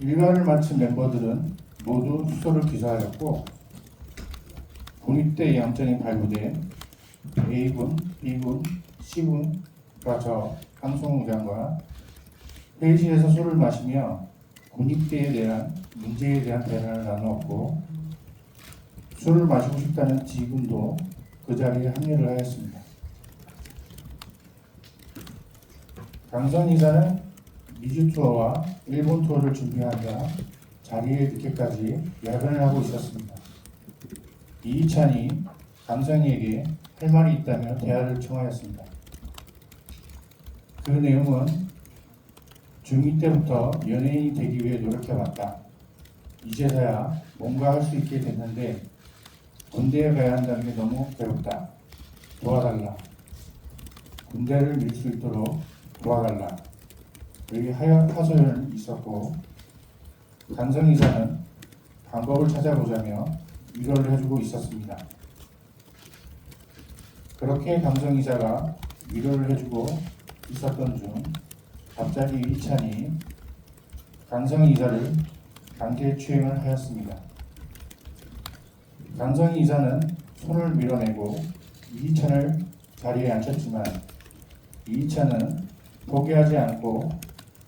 일과를 마친 멤버들은 모두 수소를 기소하였고 군입대 영장이 발부된 A군, B군, C군과 저 강성우 장과 회의실에서 술을 마시며 군입대에 대한 문제에 대한 대화를 나누었고 술을 마시고 싶다는 G군도 그 자리에 합류를 하였습니다. 강선 이사는 미주 투어와 일본 투어를 준비하자 자리에 늦게까지 야근을 하고 있었습니다. 이희찬이 강선이에게 할 말이 있다며 대화를 청하였습니다. 그 내용은 중2 때부터 연예인이 되기 위해 노력해왔다. 이제서야 뭔가 할 수 있게 됐는데 군대에 가야 한다는 게 너무 괴롭다. 도와달라. 군대를 밀 수 있도록 도와달라. 여기 하여 하소연이 있었고 강성 이사는 방법을 찾아보자며 위로를 해주고 있었습니다. 그렇게 강성 이사가 위로를 해주고 있었던 중 갑자기 이찬이 강성 이사를 강제 추행을 하였습니다. 강성 이사는 손을 밀어내고 이찬을 자리에 앉혔지만 이찬은 포기하지 않고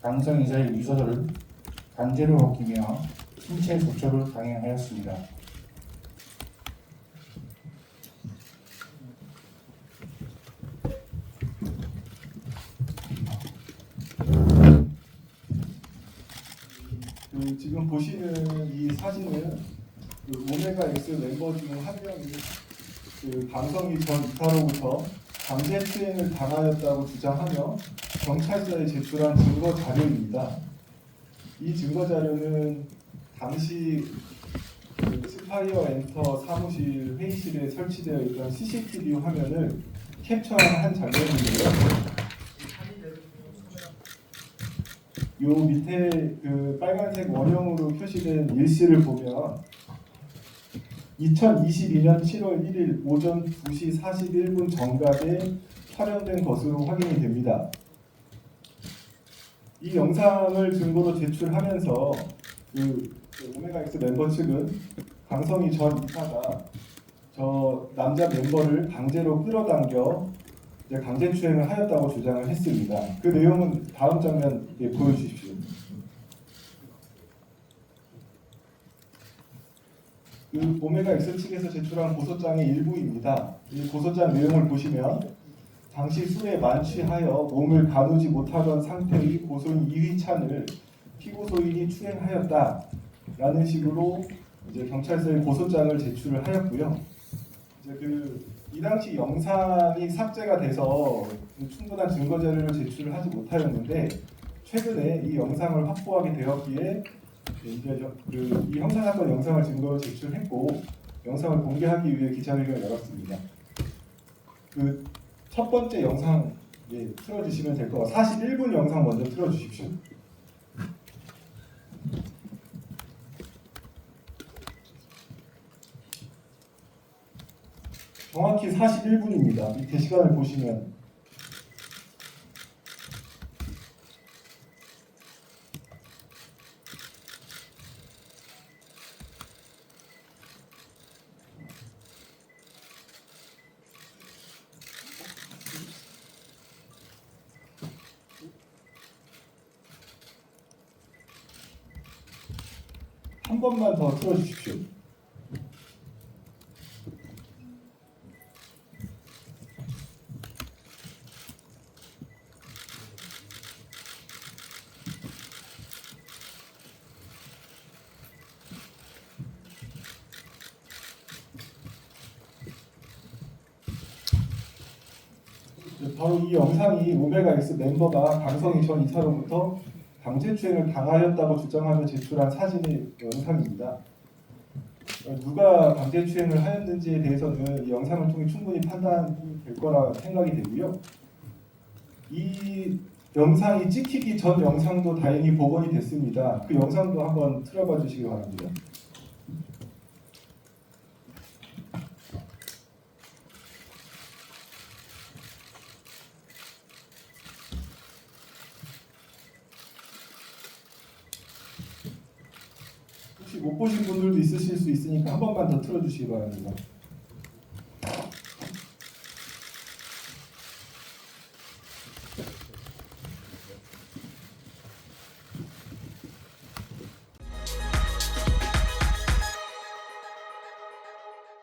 강성 이사의 위서도를 강제로 벗기며 신체 조처를 강행하였습니다. 그 지금 보시는 이 사진은 그 오메가 X 멤버 중 한 명이 그 방성이 전 이사로부터 강제 추행을 당하였다고 주장하며 경찰서에 제출한 증거 자료입니다. 이 증거 자료는 당시 그 스파이어 엔터 사무실 회의실에 설치되어 있던 CCTV 화면을 캡처한 한 장면인데요. 요 밑에 그 빨간색 원형으로 표시된 일시를 보면 2022년 7월 1일 오전 2시 41분 정각에 촬영된 것으로 확인이 됩니다. 이 영상을 증거로 제출하면서 그, 그 오메가 X 멤버 측은 강성희 전 이사가 저 남자 멤버를 강제로 끌어당겨 강제 추행을 하였다고 주장을 했습니다. 그 내용은 다음 장면 예, 보여주십시오. 그 오메가 X 측에서 제출한 고소장의 일부입니다. 이 고소장 내용을 보시면 당시 술에 만취하여 몸을 가누지 못하던 상태의 고소인 이휘찬을 피고소인이 추행하였다라는 식으로 이제 경찰서에 고소장을 제출을 하였고요. 이제 그 이 당시 영상이 삭제가 돼서 그 충분한 증거 자료를 제출을 하지 못하였는데 최근에 이 영상을 확보하게 되었기에 그 이 형사 사건 영상을 증거로 제출했고 영상을 공개하기 위해 기자회견을 열었습니다. 그 첫 번째 영상 예, 틀어주시면 될것 같아요. 41분 영상 먼저 틀어주십시오. 정확히 41분입니다. 밑에 시간을 보시면 한 번만 더 틀어주십시오. 네, 바로 이 영상이 오메가 X 멤버가 강성희 전 이사로부터 강제추행을 당하였다고 주장하며 제출한 사진의 영상입니다. 어, 누가 강제추행을 하였는지에 대해서는 이 영상을 통해 충분히 판단이 될 거라 생각이 되고요. 이 영상이 찍히기 전 영상도 다행히 복원이 됐습니다. 그 영상도 한번 틀어봐 주시기 바랍니다. 혹시 못 보신 분들도 있으실 수 있으니까 한 번만 더 틀어주시기 바랍니다.